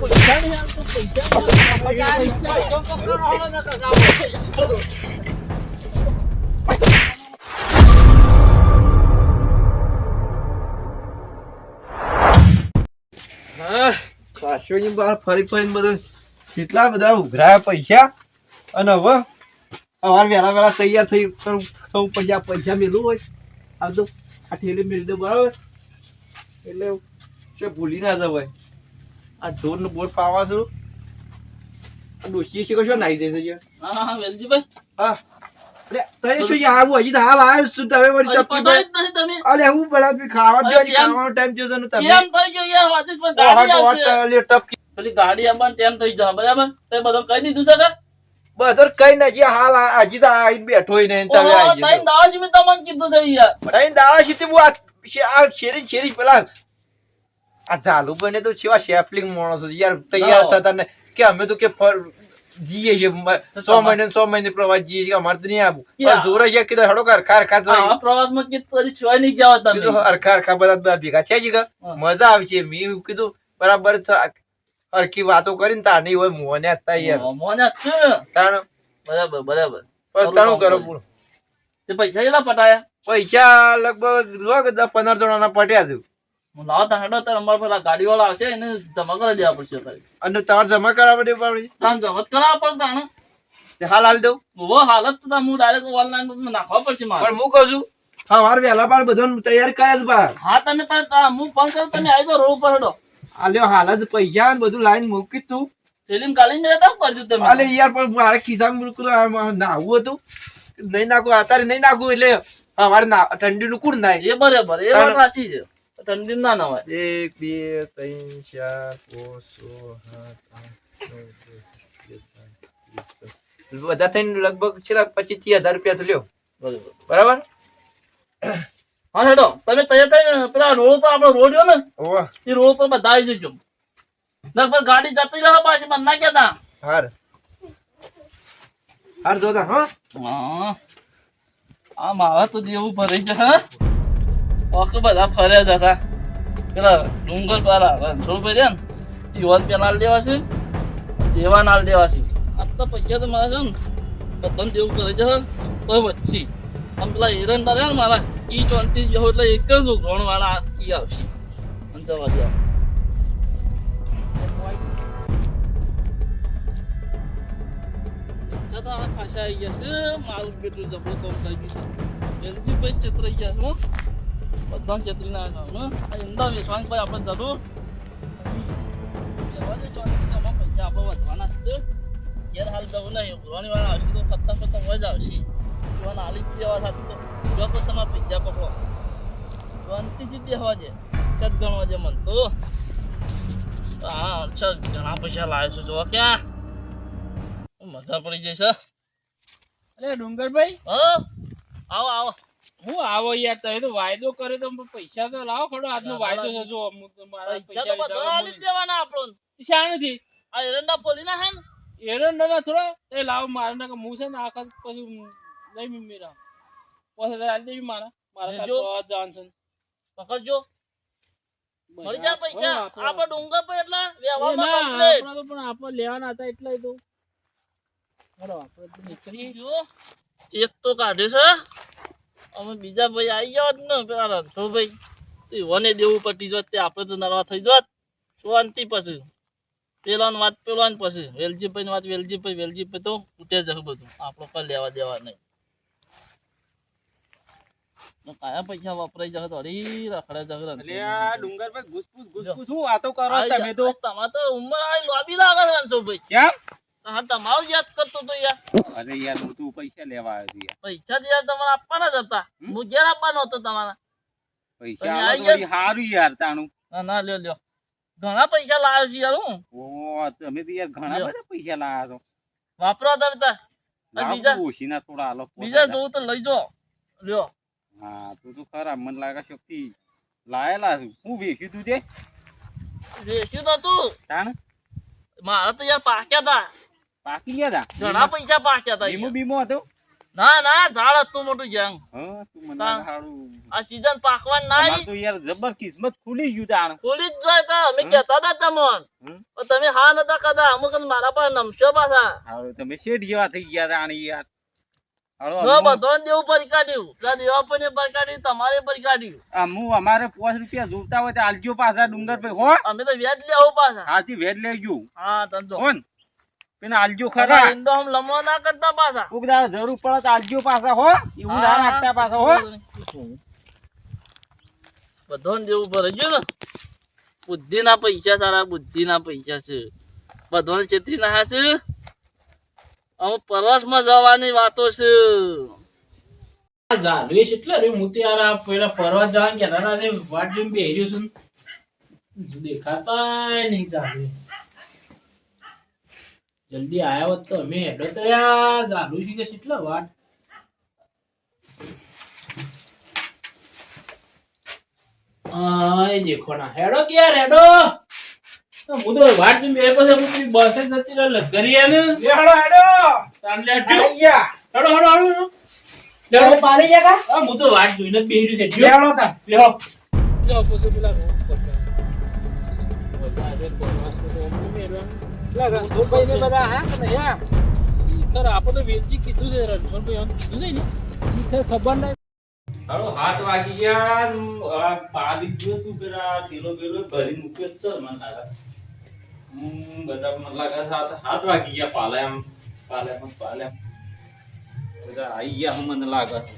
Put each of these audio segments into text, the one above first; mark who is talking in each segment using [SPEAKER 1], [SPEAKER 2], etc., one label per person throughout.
[SPEAKER 1] પૈસા નહીં
[SPEAKER 2] ફરી ફરીને બધું કેટલા બધા ઉઘરાયા પૈસા? અને હવે અમારે વહેલા વહેલા તૈયાર થઈ થવું પૈસા પૈસા મેળવું હોય. આ તો આ ઠેલી બરાબર. એટલે ભૂલી ના જવાય. આ ઢોરનું બોર પાવા છું ડોશી છે કશો નાઈ જશે છે
[SPEAKER 1] હા, હા, હા, વેલજીભાઈ.
[SPEAKER 2] હા તઈ શું આવું હજી તો હાલ આવ્યો છું તમે
[SPEAKER 1] જ નહીં તમે.
[SPEAKER 2] અલે હું તમે ખાવા દો
[SPEAKER 1] અરે કેમ?
[SPEAKER 2] ખાવાનો ટાઈમ જોજો ને તમે
[SPEAKER 1] કેમ થઈ ગયું યાર? વાંચી જ પણ ગાડી આવશે.
[SPEAKER 2] ઓહો, ટપકી
[SPEAKER 1] પેલી ગાડી આવવાનું ટાઈમ થઈ જશે, બરાબર? તે બધું કહી દીધું છે ને
[SPEAKER 2] બધો કઈ નથી હાલ હજી તો આઈ બેઠો ને તમે આઈ ગયો
[SPEAKER 1] દાવા જીમી તમને કીધું છે યાર.
[SPEAKER 2] બધાય દાડા સીધી બહુ આ શેરી ને શેરી પેલા આ ચાલુ બને તો કેવા શેફલિંગ માણસો યાર તૈયાર. થતા ને કે અમે તો કે જીએ છે સો મહિને સો મહિને પ્રવાસ જીએ છીએ. અમારે તો નહીં આવું. જોરે છે કીધું હડો કર ખાર ખા
[SPEAKER 1] પ્રવાસમાં કીધું છોય નહીં જાઓ તમે.
[SPEAKER 2] હરખા હરખા બધા બધા ભેગા છે જી મજા આવે છે. મેં કીધું બરાબર હરખી વાતો કરીને તાર નહીં હોય મોને હતા યાર.
[SPEAKER 1] મોને છે.
[SPEAKER 2] તાણ
[SPEAKER 1] બરાબર બરાબર.
[SPEAKER 2] બસ તારું કરો પૂરું
[SPEAKER 1] તે પૈસા કેટલા પટાયા?
[SPEAKER 2] પૈસા લગભગ પંદર જણા પટ્યા છે.
[SPEAKER 1] હું લાવો તા હેડો તાર અમારા પેલા ગાડી વાળા આવશે એને જમા કરી દેવા પડશે તારે.
[SPEAKER 2] અને તમારે જમા કરાવવા દે પાડી
[SPEAKER 1] તાન જમત કરાવવા પડે તાણે.
[SPEAKER 2] હાલ હાલ દઉં.
[SPEAKER 1] ઊભો હાલત તો હું ડાયરેક્ટ ઓનલાઈન નાખવા પડશે મારે.
[SPEAKER 2] પણ હું કહું છું હા મારે વહેલા બાર બધું તૈયાર કર્યા જ બા
[SPEAKER 1] હા તમે તાર- તાર- હું ફોન કરું તમે આવી જાઓ રોડ ઉપર હેડો.
[SPEAKER 2] આલ્યો હાલ પૈસા ને બધું લાઈન મૂકી તું.
[SPEAKER 1] સેલિંગ કાઢીને જતા કરજો તમે.
[SPEAKER 2] આલે યાર પણ મારે ખિસ્સામાં બિલકુલ હતું. નહીં નાખવું અત્યારે નહીં નાખવું એટલે અમારે ઠંડી નું કુડ નાય.
[SPEAKER 1] એ બરાબર એ વાત સાચી છે. ઠંડી ના ના હોય
[SPEAKER 2] એક બે ત્રણ ચાર પાંચ છ સાત આઠ. બધા થઈને લગભગ છેલ્લા પચીસથી હજાર રૂપિયા લ્યો
[SPEAKER 1] બરાબર હા હેડો તમે તૈયાર થઈને પેલા રોડ પર આપણો રોડ ને એ રોડ પર બધા આવી જજો લગભગ ગાડી જતી રહે પાછી મને ના કેતા
[SPEAKER 2] હાર હાર જોતા હા
[SPEAKER 1] હા આ મારા તો જેવું ભરાઈ છે હા ઓકે બધા ફર્યા જ હતા. પેલા ડુંગર પારા રણછોડભાઈ રહ્યા ને યુવાન પેલા લેવા છે દેવા નાલ દેવા છે આટલા પૈસા તો મારા છે ને, બધાને દેવું કરે છે તો વચ્ચે આમ પેલા એરંડા રહ્યા ને મારા, ઈ ચોંતી જવો એટલે એક જ ઉઘરાણ વાળા ઈ આવશે. અને જવા દે છતાં આ ખાસા આવી ગયા છે, મારું બેટું જબરું કામ કરી ગયું છે, હો. બધા છેતરી ના આવ્યા હો આ ઈંડા વેચવાની ભાઈ આપણે જરૂર પૈસા આપણે વધવાના જ છે. ઘેર હાલ જવું નહીં ઉઘરાણી વાળા આવશે તો ફરતા ફરતા હોય જ આવશે. જોવાના હાલી જ દેવા સાથે તો જો પણ તમારા પૈસા પકડો શાંતિથી દેવા છે. ગણવા છે મન તો. હા ઘણા પૈસા લાવ્યો છું જોવા ક્યાં. મજા પડી જશે.
[SPEAKER 3] અરે ડુંગરભાઈ.
[SPEAKER 1] હા? આવો આવો.
[SPEAKER 3] હું આવો યાર તમે તો વાયદો કર્યો તો પૈસા તો લાવો ખડો આજનો વાયદો છે જો અમુક મારા
[SPEAKER 1] પૈસા આલી દેવાના આપણને.
[SPEAKER 3] શાણથી
[SPEAKER 1] આ એરંડા પોલીના હે ને?
[SPEAKER 3] એરંડા થોડા એ લાવો મારા ના હું છે ને આખા પછી નહીં મીરા પછી તારે આલી દેવી મારા મારા જો છે
[SPEAKER 1] પકડજો. મળી જાય પૈસા.
[SPEAKER 3] આપણે-
[SPEAKER 1] આપણે ડુંગર પર એટલા વ્યવહારમાં
[SPEAKER 3] ના, તો પણ આપણે લેવાના હતા એટલે તો. હાલો, આપણે નીકળી.
[SPEAKER 1] જો એક તો કાઢે છે. અમે બીજા ભાઈ આવી જાવ ને પેલા રણછોડભાઈ તો વને દેવું પટી જોત તે આપણે તો નરવા થઈ જોત. શાંતિ પછી. પેલાની વાત પેલાની પછી. વેલજીભાઈ વાત વેલજીભાઈ વેલજીભાઈ તો ઉઠે જશે બધું. આપણો કઈ લેવા દેવા નહીં. કયા પૈસા વપરાઈ જશે તો અરી રખડે જશે રણછોડભાઈ.
[SPEAKER 3] ડુંગરભાઈ ઘૂસપૂસ ઘૂસપૂસ શું વાતો કરો તમે તો?
[SPEAKER 1] તમારે તો ઉંમર આવી લોબી લાગે રણછો ભાઈ
[SPEAKER 3] કેમ?
[SPEAKER 1] હા તમારું યાદ કરતો તો યાર.
[SPEAKER 4] અરે યાર હું તું પૈસા લેવા આવ્યો છું
[SPEAKER 1] પૈસા તો યાર તમારે આપવાના જ હતા. હું ઘેર આપવાનો હતો તમારા.
[SPEAKER 4] પૈસા તો યાર તાણું.
[SPEAKER 1] ના ના લ્યો લ્યો. ઘણા પૈસા લાવ્યો છે યાર હું.
[SPEAKER 4] ઓ તમે તો યાર ઘણા બધા પૈસા લાયા છો.
[SPEAKER 1] વાપરો તમે તાર બીજા-
[SPEAKER 4] ઓછીના થોડા
[SPEAKER 1] બીજા જોવું તો લઈ જો લ્યો.
[SPEAKER 4] હા તું તો ખરા મને લાગે શક્તિ લાયેલા છું. હું વેચ્યું તું તે?
[SPEAKER 1] વેચ્યું તું
[SPEAKER 4] તાણ?
[SPEAKER 1] મારા તો યાર પાક્યા હતા
[SPEAKER 4] પાકી ગયા તા.
[SPEAKER 1] ઘણા પૈસા પાક્યા હતા
[SPEAKER 4] બીમો બીમો હતો?
[SPEAKER 1] ના ના ઝાડ હતું મોટું જંગ
[SPEAKER 4] હા તું મને
[SPEAKER 1] તાણ. આ સીઝન પાકવાની ના
[SPEAKER 4] તો યાર જબર કિસ્મત ખુલી ગયું તાણ
[SPEAKER 1] ખુલી જ જોય કા અમે કહેતા હતા તમને. તમે હા નતા કદા અમુક મારા પાસે નમશો પાછા.
[SPEAKER 4] તમે શેઠ જેવા થઈ ગયા યાર.
[SPEAKER 1] તમારે પરી કાઢ્યું.
[SPEAKER 4] અમારે પાંચ રૂપિયા જોતા હોય તો આલજો પાછા ડુંગર ભાઈ હો?
[SPEAKER 1] અમે તો વ્યાજ લેવું પાછા.
[SPEAKER 4] હાથી વેદ લેજો.
[SPEAKER 1] હા તંજો
[SPEAKER 4] પેલા આલજો ખરા.
[SPEAKER 1] ઇન્દો હમ લમણો ના કરતા પાછા.
[SPEAKER 4] કોક દાડો જરૂર પડે તો આલજો પાછા હો. એવું ના નાખતા પાછા હો.
[SPEAKER 1] બધો દેવું પડે જો ને બુદ્ધિ ના. પૈસા સારા બુદ્ધિ ના પૈસા છે. બધોન છેતરી ના છે અમુક પરસમાં જવાની વાતો છે.
[SPEAKER 3] છે એટલે રે હું ત્યારે પેલા ફરવા જવાનું કહેતા હતા ને વાટ જોઈને છું દેખાતા નહીં ઝાડવે જલ્દી આયા હોત તો અમે હેડો તો. ચાલુ છે કે કેટલા વાટ દેખો ના. હેડો કે હેડો. તો હું તો વાટ પછી હું બસ જ નથી રહે લગરી ને
[SPEAKER 4] હેડો
[SPEAKER 3] લે હેડો. હેડો હેડો હેડો હેડો. પાડી જા કા? હા હું તો વાટ જોઈને જ બેહી રહ્યો છે. તા પછી પેલા રોડ પર
[SPEAKER 4] ને બધા હા કે નહીં? હા?
[SPEAKER 3] ખર આપણે તો વેલજી કીધું છે રણછોડભાઈ આમ કીધું છે ને? ખર ખબર નહીં.
[SPEAKER 4] હાલો હાથ વાગી ગયા પાડી ગયો શું પેલા ઢીલો બેલો ભરી મૂક્યો છે મને લાગે. હમ બધા મને લાગે હાથ હાથ વાગી ગયા પાલે એમ પાલે એમ પાલે એમ બધા આઈ ગયા હું મને લાગે છે.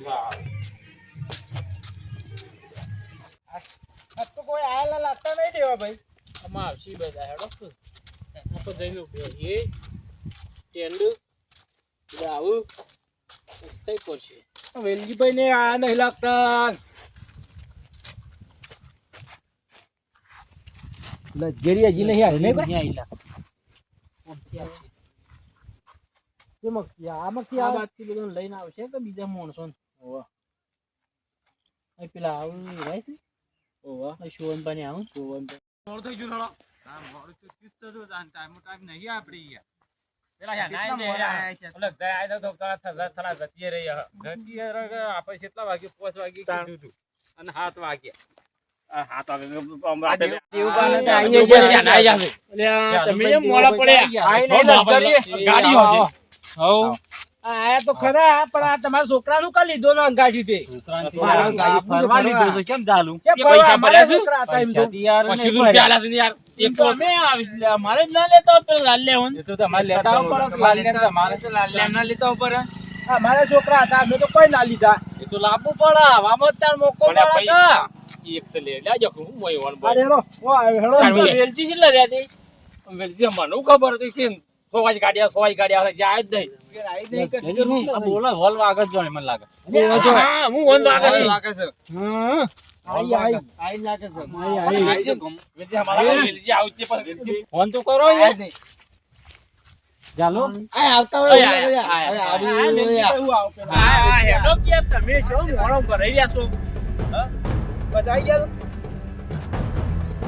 [SPEAKER 4] વાહ.
[SPEAKER 3] આમાં આવશે બધા હેડો. તો જઈને ઊભો એ ટેન્ડ આવું કઈ કરશે.
[SPEAKER 2] વેલજીભાઈ ને આ નહીં લાગતા. લજેરી હજી નહીં આવી નહીં
[SPEAKER 3] આવશે? આ વાત બધું લઈને આવશે કે બીજા માણસો. પેલા આવું રાય છે અહીં શોભનભાઈ આવું. શોભનભાઈ.
[SPEAKER 4] મોડું થઈ ગયું થોડો. હા મોડું તો હતું તાન ટાઈમ ટાઈમ નહીં આપડી યાર પેલા યાર નાઈ ને યાર. ઓલા ગયા આયા તો થોડા થલા થલા જતી રહી હે. જતી આપણે કેટલા વાગે પાંચ વાગે કીધું હતું અને સાત વાગ્યા. વાગે આમ
[SPEAKER 2] છે.
[SPEAKER 3] છે.
[SPEAKER 2] આયા તો ખરા પણ આ તમારા છોકરાનું કા લીધો ને અંગાજી તે
[SPEAKER 4] મારા ફરવા લીધો છે, કેમ ચાલુ
[SPEAKER 3] પૈસા છે? રૂપિયા છે યાર એક તો અમે મારે જ ના લેતા હોય પેલા લાલ લેવાનું
[SPEAKER 4] એ તો તમારે લેતા લાલ લેતા? તમારે તો લાલ લેતા ના લેતા આવવું પડે.
[SPEAKER 2] અમારા છોકરા હતા અમે તો કોઈ ના લીધા
[SPEAKER 4] એ તો લાવવું પડે હવામાં જ તાર મોકો પડે
[SPEAKER 3] એક તો લે લેજો હું મોય વણ
[SPEAKER 2] અરે હેરો ઓ હેરો
[SPEAKER 3] બોલ વેલચી કેટલા રહ્યા તે વેલચી મને ખબર હતી કે સોવાજ કાઢ્યા સોવાજ કાઢ્યા જાય જ નહીં.
[SPEAKER 4] બોલો હોલ વાગે જ મને લાગે.
[SPEAKER 3] હા હું લાગે છે. વેલચી આવતી
[SPEAKER 4] ફોન તો કરો ચાલો
[SPEAKER 3] હોય, તમે રહ્યા છો.
[SPEAKER 2] ગયા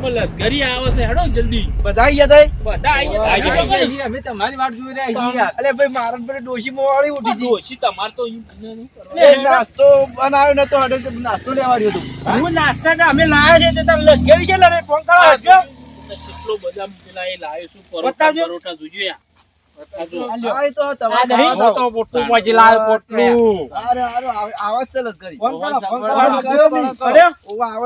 [SPEAKER 3] ઘરી આવે છે હેડો જલ્દી.
[SPEAKER 2] બધાઈ ગયા તઈ
[SPEAKER 3] બધા આઈ ગયા. આઈ ગયા
[SPEAKER 4] અમે તમારી વાટ જોઈ રહ્યા છીએ યાર.
[SPEAKER 2] ભાઈ મારા પર ડોશી મોવાળી ઉઠી હતી.
[SPEAKER 3] ડોશી તમારે તો ઈ ન- ન કરવા.
[SPEAKER 2] એ નાસ્તો બનાવ્યો નતો અડે નાસ્તો લેવા રહ્યો હતો.
[SPEAKER 3] હું નાસ્તા કે અમે લાયા છે તે તમે લશ્કરી છે લરે ફોન કરો હજો. કેટલો બધા પેલા એ લાયો છું પરોઠા પરોઠા જોજો યાર. બતાવજો.
[SPEAKER 2] આ એ તો
[SPEAKER 3] આ
[SPEAKER 2] તમારે
[SPEAKER 3] નહીં
[SPEAKER 2] ખાવા
[SPEAKER 3] તો પોટલું પછી લાયો પોટલું.
[SPEAKER 2] અરે અરે આવ-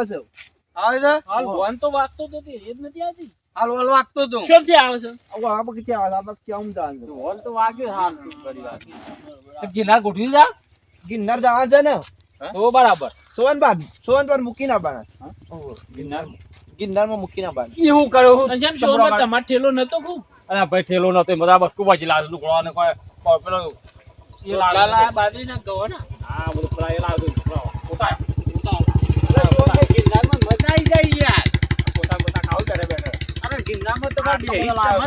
[SPEAKER 2] છે.
[SPEAKER 3] Phone phone.
[SPEAKER 2] ફોન આવે છે?
[SPEAKER 3] હાલ ફોન તો વાગતો તો તે જ નથી આવતી.
[SPEAKER 4] હાલ હાલ વાગતો તો
[SPEAKER 3] શોથી આવે છે?
[SPEAKER 2] ઓવા આ બધી આવે આ બધી આમ દાન
[SPEAKER 4] હોલ તો વાગ્યો હાલ કરી વાગી
[SPEAKER 3] ગિરનાર ગોઠવી જા
[SPEAKER 2] ગિરનાર જવા છે ને?
[SPEAKER 3] તો બરાબર.
[SPEAKER 2] સોનબાદ સોનબાદ મૂકી ના બાના
[SPEAKER 4] ગિરનાર
[SPEAKER 2] ગિરનાર. માં મૂકી ના બાના
[SPEAKER 4] એવું
[SPEAKER 3] કરો. જેમ માં તમાર ઠેલો નતો ખૂબ?
[SPEAKER 4] અરે ભાઈ ઠેલો નતો બધા બસ કુબાજી લાવે લુકડો ગોળા ને કોઈ પેલો એ લાવે
[SPEAKER 3] બાદી બાજરીના ગો ને?
[SPEAKER 4] હા બધું પ્રાય એ લાવે
[SPEAKER 3] ગિરનારમાં આવી જાય યાર.
[SPEAKER 4] પોતા પોતા ખાવ કરે બેઠે.
[SPEAKER 3] અરે ગિરનારમાં તો બે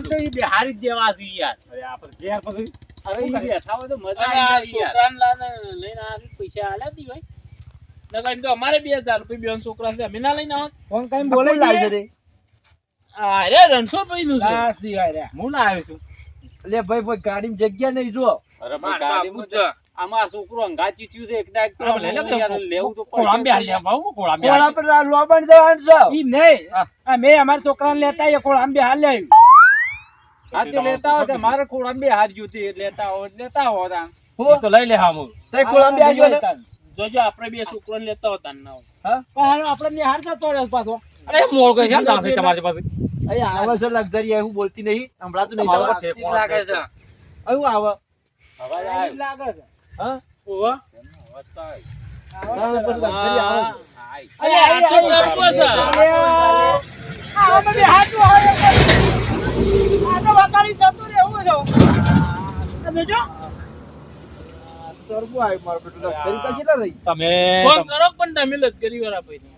[SPEAKER 4] તો.
[SPEAKER 3] ઈ બેહારી જ દેવા છે યાર.
[SPEAKER 4] અરે આપણે ઘેર પછી.
[SPEAKER 3] અરે ઈ બેઠા હોય તો મજા આવી છોકરાને લાને લઈને આ પૈસા આલ્યા દી ભાઈ. નગર એમ તો અમારે બે હજાર રૂપિયા બેન છોકરા છે અમે ના લઈને આવો.
[SPEAKER 2] ફોન કઈ બોલે લાવી છે
[SPEAKER 3] અરે રણછોડ ભાઈ નું છે.
[SPEAKER 2] આ સિવાય રે
[SPEAKER 4] હું ના આવ્યો છું.
[SPEAKER 2] લે ભાઈ ભાઈ ગાડીમાં જગ્યા નહીં જો
[SPEAKER 4] અરે ગાડીમાં. આમાં છોકરો અંગાચી થયું છે એકદા એક તો
[SPEAKER 3] આ લઈ લે તો.
[SPEAKER 4] યાર લેવું તો પડશે.
[SPEAKER 3] કોળાંબી હાલ લે, ભાऊ,
[SPEAKER 2] કોળા પર લોબણ દેવાનું છે.
[SPEAKER 5] ઈ નહીં. આ મેં અમારા છોકરાને લેતા
[SPEAKER 4] હા તે લેતા તે મારે ગયું તે.
[SPEAKER 2] હું
[SPEAKER 3] તો લઈ લે હા હું જોજો આપણે બે છોકરાને લેતા હોતા ને ના હોય.
[SPEAKER 2] હા?
[SPEAKER 5] પણ હાલો આપણે નિહાળ જતો રહ્યો પાછો.
[SPEAKER 3] અરે મોળ કઈ છે તમારી તમારી પાસે.
[SPEAKER 2] અહીં આવે છે લક્ઝરી એવું બોલતી નહીં. હમણાં તો નહીં
[SPEAKER 4] લાગે છે.
[SPEAKER 2] આવે
[SPEAKER 5] લાગે છે.
[SPEAKER 2] હા?
[SPEAKER 3] તમે ફોન કરો પણ તમે લશ્કરી વાળા પૈસા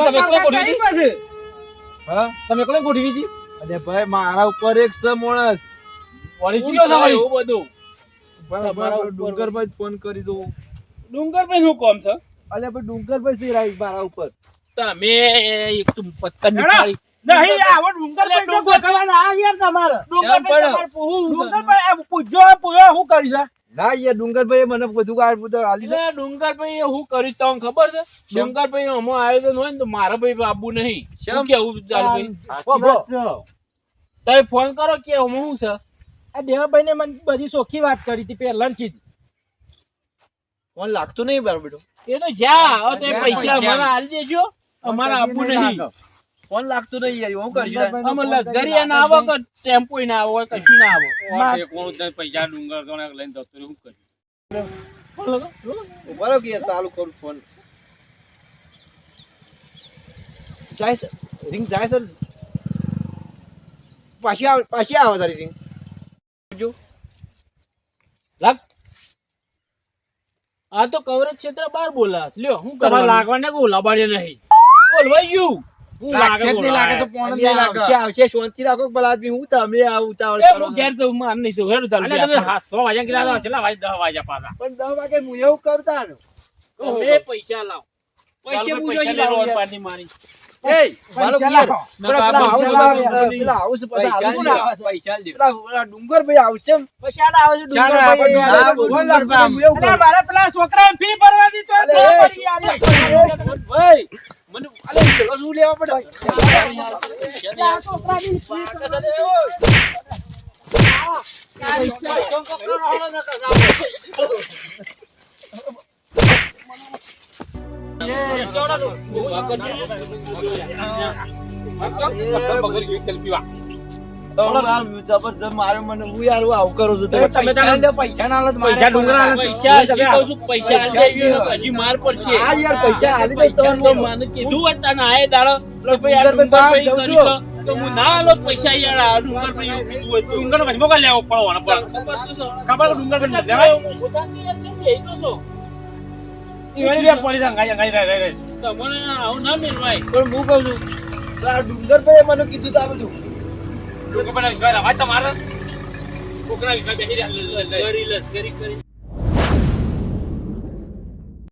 [SPEAKER 3] તમે એકલા ગોઠવી
[SPEAKER 5] કઈ
[SPEAKER 2] હા?
[SPEAKER 3] તમે એકલા ગોઠવી હતી
[SPEAKER 2] અરે ભાઈ મારા ઉપર એક છે માણસ.
[SPEAKER 3] વળી શું? બધું.
[SPEAKER 2] ડુંગરભાઈ ફોન કરી દો
[SPEAKER 3] ડુંગરભાઈ નું કોમ છે
[SPEAKER 2] અલે ભાઈ ડુંગરભાઈ સી રાઈ મારા ઉપર
[SPEAKER 3] તમે એક તું પત્તર. નીકાળી
[SPEAKER 5] નહીં, આવો ડુંગરભાઈ તો ગોઠવવાના આ યાર તમારે.
[SPEAKER 2] કેમ
[SPEAKER 5] તમારે પૂછવું ડુંગરભાઈ પૂછજો, પૂછો, શું કરી છે?
[SPEAKER 2] ના યાર ડુંગરભાઈ મને બધું આ બધું આલી
[SPEAKER 3] ડુંગરભાઈ હું કરી તમને ખબર છે ડુંગરભાઈ આમાં આયોજન હોય ને તો મારા ભાઈ બાબુ નહીં? શું કેવું ચાલ ભાઈ
[SPEAKER 5] સાચી વાત છે.
[SPEAKER 3] તમે ફોન કરો કે આમાં શું
[SPEAKER 5] આ દેવાભાઈને મને બધી ચોખ્ખી વાત કરી હતી પહેલાંથી જ.
[SPEAKER 2] ફોન લાગતો નહીં મારો બેટો.
[SPEAKER 3] એ તો જા
[SPEAKER 5] તો
[SPEAKER 3] પૈસા
[SPEAKER 5] પૈસા
[SPEAKER 3] અમારા હાલ દેજો. અમારા આપવું નહીં.
[SPEAKER 2] ફોન લાગતું નહીં યાર હું કરજો
[SPEAKER 3] અમે
[SPEAKER 5] ફોન
[SPEAKER 3] ના આવો કે ટેમ્પો ના આવો કશું ના આવો.
[SPEAKER 5] માં-
[SPEAKER 3] પૈસા ડુંગર તો લઈને જતો હું કર્યું
[SPEAKER 2] બરો કે ચાલુ કરું ફોન. જાય રિંગ જાય સર પાછી આવે પાછી આવે તારી રિંગ જો
[SPEAKER 3] લાગ આ તો કવરેજ ક્ષેત્ર બાર બોલા લ્યો હું કરવા
[SPEAKER 5] લાગવાને કો ઓલાબાને નહીં.
[SPEAKER 3] બોલવાઈ ગયું. હું
[SPEAKER 5] લાગે નહીં લાગે તો પોણ જ લાગે.
[SPEAKER 2] આવશે આવશે શાંતિ રાખો પણ આદમી હું તમે આ ઉતાવળ
[SPEAKER 3] એ હું ઘેર જઉં, માર નહીં જઉં. હેડો ચાલો
[SPEAKER 5] અને તમે
[SPEAKER 3] આપણે.
[SPEAKER 5] હા, સો વાગ્યા કીધા હતા, છેલ્લા વાગે દસ વાગ્યા પાછા.
[SPEAKER 2] પણ દસ વાગે હું એવું કરતા ને.
[SPEAKER 3] તમે પૈસા લાવો.
[SPEAKER 2] પૈસે
[SPEAKER 3] ચાલો
[SPEAKER 2] પૂછો
[SPEAKER 3] પૈસા
[SPEAKER 2] ઈ
[SPEAKER 3] લઈને
[SPEAKER 2] લાવો
[SPEAKER 3] રોડ
[SPEAKER 2] યાર.
[SPEAKER 3] પાડી મારી
[SPEAKER 2] એય, મારો પિયર. પેલા- પેલા આવું છે, પેલા આવું છે, પાછા આવું પેલા ઓલા ડુંગરભાઈ આવશે
[SPEAKER 5] પછી આને આવે છે
[SPEAKER 2] ચાલે, આપણે
[SPEAKER 5] ડુંગરભાઈ.
[SPEAKER 2] ડુંગરભાઈ ફોન લાગતો હું એવું
[SPEAKER 5] અરે મારા પેલા છોકરાને ફી તો.
[SPEAKER 2] ભાઈ, મને અલે, પેલો શું લેવા પડે?
[SPEAKER 5] આ છોકરાની ફી ભરવાની.
[SPEAKER 2] હવે આ મારે કરું છું
[SPEAKER 5] લે પૈસા ના લો તો
[SPEAKER 3] પૈસા ડુંગરા પૈસા પૈસા
[SPEAKER 2] પૈસા
[SPEAKER 3] મને કીધું તને આયે દાડો તો હું ના આલો પૈસા યાર ડુંગરભાઈ એવું કીધું.
[SPEAKER 5] ડુંગર પછી લેવો પડવાનો
[SPEAKER 3] ખબર
[SPEAKER 5] ડુંગર
[SPEAKER 3] હું પોતાની યાર કેમ બેહી તો છો?
[SPEAKER 5] ઈ વળી બે પોલીસ અંગાઈ અંગાઈ રહે રહે રહે.
[SPEAKER 3] તમને આવું ના મેળવાય
[SPEAKER 2] પણ હું કહું છું આ ડુંગરભાઈ મને કીધું તો આ બધું
[SPEAKER 5] ડુંગર તમારે
[SPEAKER 3] છોકરા લશ્કરી કરી